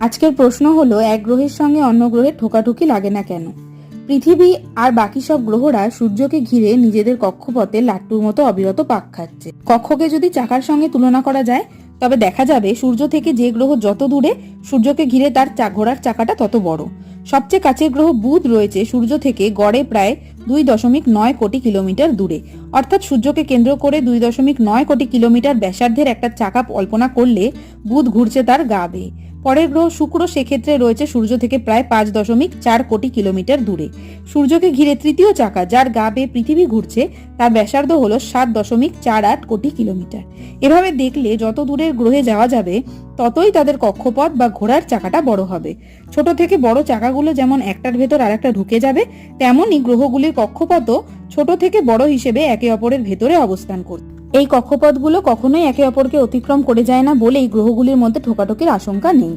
আজকের প্রশ্ন হলো, এক গ্রহের সঙ্গে অন্য গ্রহের ঠোকাঠুকি লাগে না কেন? পৃথিবী আর বাকি সব গ্রহরা সূর্যকে ঘিরে নিজেদের কক্ষপথে লাট্টুর মতো অবিরত পাক খাচ্ছে। কক্ষকে যদি চাকার সঙ্গে তুলনা করা যায়, তবে দেখা যাবে সূর্য থেকে যে গ্রহ যত দূরে, সূর্যকে ঘিরে তার ঘোরার চাকাটা তত বড়। সবচেয়ে কাছের গ্রহ বুধ রয়েছে সূর্য থেকে গড়ে প্রায় দুই দশমিক নয় কোটি কিলোমিটার দূরে। অর্থাৎ সূর্যকে কেন্দ্র করে দুই দশমিক নয় কোটি কিলোমিটার ব্যাসার্ধের একটা চাকা কল্পনা করলে বুধ ঘুরছে তার গা বেয়ে। পরের গ্রহ শুক্র সেক্ষেত্রে রয়েছে সূর্য থেকে প্রায় পাঁচ দশমিক চার কোটি কিলোমিটার দূরে। সূর্যকে ঘিরে তৃতীয় চাকা যার গা বেয়ে পৃথিবী ঘুরছে, তার ব্যাসার্ধ হল সাত দশমিক চার আট কোটি কিলোমিটার। এভাবে দেখলে যত দূরের গ্রহে যাওয়া যাবে, ততই তাদের কক্ষপথ বা ঘোড়ার চাকাটা বড় হবে। ছোট থেকে বড় চাকাগুলো যেমন একটার ভেতর আরেকটা ঢুকে যাবে, তেমনই গ্রহগুলির কক্ষপথও ছোট থেকে বড় হিসেবে একে অপরের ভেতরে অবস্থান করবে এই কক্ষপথগুলো কখনোই একে অপরকে অতিক্রম করে যায় না বলেই গ্রহগুলির মধ্যে ঠোকাঠোকির আশঙ্কা নেই।